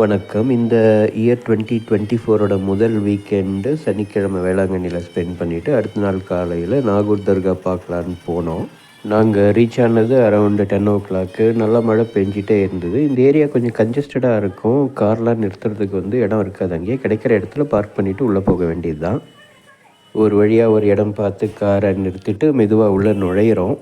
வணக்கம். இந்த year twenty twenty ஃபோரோட முதல் வீக்கெண்டு சனிக்கிழமை வேளாங்கண்ணியில் ஸ்பெண்ட் பண்ணிவிட்டு அடுத்த நாள் காலையில் நாகூர் தர்கா பார்க்கலான்னு போனோம். நாங்கள் ரீச் ஆனது அரவுண்டு டென் ஓ கிளாக்கு நல்லா மழை பெஞ்சிட்டே இருந்தது. இந்த ஏரியா கொஞ்சம் கன்ஜஸ்டடாக இருக்கும். கார்லாம் நிறுத்துறதுக்கு வந்து இடம் இருக்காது. அங்கேயே கிடைக்கிற இடத்துல பார்க் பண்ணிவிட்டு உள்ளே போக வேண்டியது தான் ஒரு வழியாக ஒரு இடம் பார்த்து காரை நிறுத்திட்டு மெதுவாக உள்ளே நுழையிறோம்.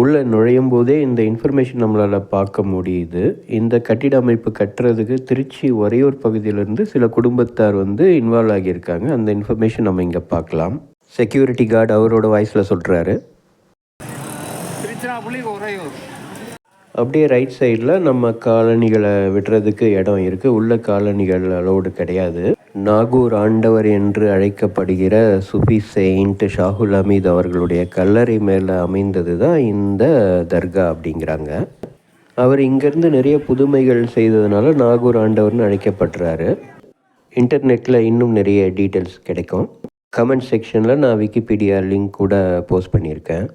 உள்ளே நுழையும் போதே இந்த இன்ஃபர்மேஷன் நம்மளால் பார்க்க முடியுது. இந்த கட்டிட அமைப்பு கட்டுறதுக்கு திருச்சி ஒரையூர் பகுதியிலேருந்து சில குடும்பத்தார் வந்து இன்வால்வ் ஆகியிருக்காங்க. அந்த இன்ஃபர்மேஷன் நம்ம இங்கே பார்க்கலாம். செக்யூரிட்டி கார்டு அவரோட வாய்ஸில் சொல்கிறாரு திருச்சிராப்பள்ளி அப்படியே ரைட் சைடில் நம்ம காலனிகளை விடுறதுக்கு இடம் இருக்குது உள்ள காலனிகள் அலோடு கிடையாது. நாகூர் ஆண்டவர் என்று அழைக்கப்படுகிற சுஃபி செயின்ட் ஷாகுல் அமீத் அவர்களுடைய கல்லறை மேலே அமைந்தது தான் இந்த தர்கா அப்படிங்கிறாங்க. அவர் இங்கேருந்து நிறைய புதுமைகள் செய்ததுனால நாகூர் ஆண்டவர்னு அழைக்கப்படுறாரு. இன்டர்நெட்டில் இன்னும் நிறைய டீட்டெயில்ஸ் கிடைக்கும். கமெண்ட் செக்ஷனில் நான் விக்கிபீடியா லிங்க் கூட போஸ்ட் பண்ணியிருக்கேன்.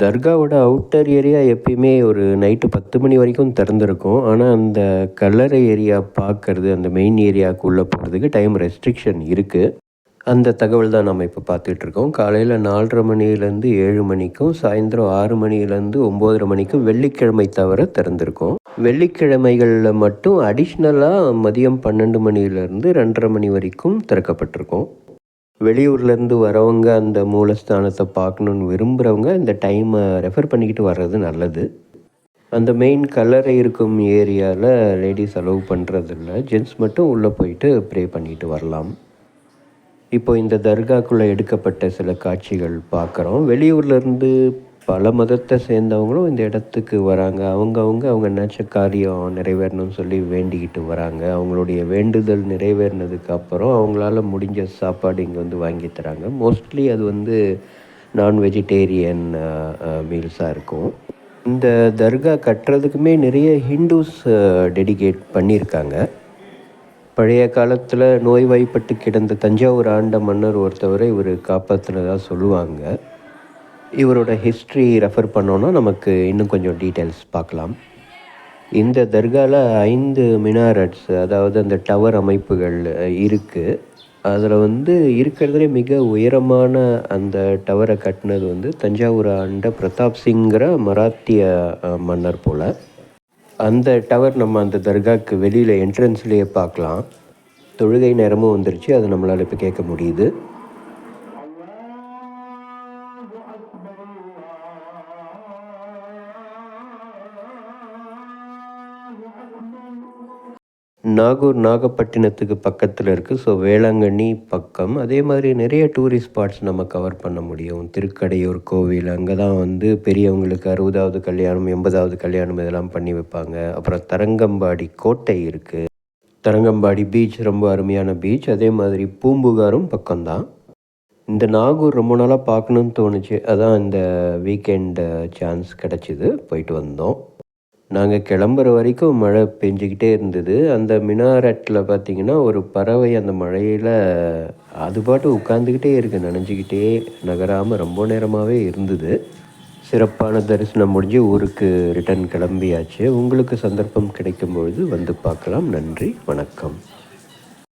தர்காவோட அவுட்டர் ஏரியா எப்பயுமே ஒரு நைட்டு பத்து மணி வரைக்கும் திறந்துருக்கும். ஆனால் அந்த கல்லறை ஏரியா பார்க்கறது அந்த மெயின் ஏரியாவுக்குள்ளே போகிறதுக்கு டைம் ரெஸ்ட்ரிக்ஷன் இருக்குது அந்த தகவல் தான் நம்ம இப்போ பார்த்துட்ருக்கோம் காலையில் நாலரை மணிலேருந்து ஏழு மணிக்கும் சாயந்தரம் ஆறு மணிலேருந்து ஒம்போதரை மணிக்கும் வெள்ளிக்கிழமை தவிர திறந்திருக்கும். வெள்ளிக்கிழமைகளில் மட்டும் அடிஷ்னலாக மதியம் பன்னெண்டு மணிலேருந்து ரெண்டரை மணி வரைக்கும் திறக்கப்பட்டிருக்கும். வெளியூர்லேருந்து வரவங்க அந்த மூலஸ்தானத்தை பார்க்கணுன்னு விரும்புகிறவங்க இந்த டைமை ரெஃபர் பண்ணிக்கிட்டு வர்றது நல்லது. அந்த மெயின் கல்லறை இருக்கும் ஏரியாவில் லேடிஸ் அலோவ் பண்ணுறதில்ல ஜென்ட்ஸ் மட்டும் உள்ளே போயிட்டு ப்ரே பண்ணிட்டு வரலாம். இப்போ இந்த தர்காக்குள்ளே எடுக்கப்பட்ட சில காட்சிகள் பார்க்குறோம். வெளியூர்லேருந்து பல மதத்தை சேர்ந்தவங்களும் இந்த இடத்துக்கு வராங்க. அவங்கவுங்க அவங்க நினச்ச காரியம் நிறைவேறணும்னு சொல்லி வேண்டிக்கிட்டு வராங்க. அவங்களுடைய வேண்டுதல் நிறைவேறினதுக்கு அப்புறம் அவங்களால முடிஞ்ச சாப்பாடு இங்கே வந்து வாங்கி தராங்க. மோஸ்ட்லி அது வந்து நான் வெஜிடேரியன் மீல்ஸாக இருக்கும். இந்த தர்கா கட்டுறதுக்குமே நிறைய ஹிந்துஸ் டெடிகேட் பண்ணியிருக்காங்க. பழைய காலத்தில் நோய்வாய்ப்பட்டு கிடந்த தஞ்சாவூர் ஆண்ட மன்னர் ஒருத்தவரை இவர் காப்பாற்றினதாக சொல்லுவாங்க. இவரோட ஹிஸ்ட்ரி ரெஃபர் பண்ணோன்னா நமக்கு இன்னும் கொஞ்சம் டீட்டெயில்ஸ் பார்க்கலாம். இந்த தர்காவில் ஐந்து மினாரட்ஸ் அதாவது அந்த டவர் அமைப்புகள் இருக்குது அதில் வந்து இருக்கிறதுலே மிக உயரமான அந்த டவரை கட்டினது வந்து தஞ்சாவூர் ஆண்ட பிரதாப் சிங்கிற மராத்திய மன்னர் போல். அந்த டவர் நம்ம அந்த தர்காவுக்கு வெளியில் என்ட்ரன்ஸ்லேயே பார்க்கலாம். தொழுகை நேரமும் வந்துருச்சு அதை நம்மளால் இப்போ கேட்க முடியுது. நாகூர் நாகப்பட்டினத்துக்கு பக்கத்தில் இருக்குது ஸோ வேளாங்கண்ணி பக்கம். அதே மாதிரி நிறைய டூரிஸ்ட் ஸ்பாட்ஸ் நம்ம கவர் பண்ண முடியும். திருக்கடையூர் கோவில் அங்கே தான் வந்து பெரியவங்களுக்கு அறுபதாவது கல்யாணம் எண்பதாவது கல்யாணம் இதெல்லாம் பண்ணி வைப்பாங்க. அப்புறம் தரங்கம்பாடி கோட்டை இருக்குது தரங்கம்பாடி பீச் ரொம்ப அருமையான பீச் அதே மாதிரி பூம்புகாரும் பக்கம்தான். இந்த நாகூர் ரொம்ப நாளாக பார்க்கணுன்னு தோணுச்சு. அதான் இந்த வீக்கெண்டு சான்ஸ் கிடச்சிது. போயிட்டு வந்தோம். நாங்கள் கிளம்புற வரைக்கும் மழை பெஞ்சிக்கிட்டே இருந்தது. அந்த மினாரட்டில் பார்த்திங்கன்னா ஒரு பறவை அந்த மழையில் அது பாட்டு உட்காந்துக்கிட்டே இருக்குது நனைஞ்சிக்கிட்டே நகராமல் ரொம்ப நேரமாகவே இருந்தது. சிறப்பான தரிசனம் முடிஞ்சு ஊருக்கு ரிட்டர்ன் கிளம்பியாச்சு. உங்களுக்கு சந்தர்ப்பம் கிடைக்கும் பொழுது வந்து பார்க்கலாம். நன்றி. வணக்கம்.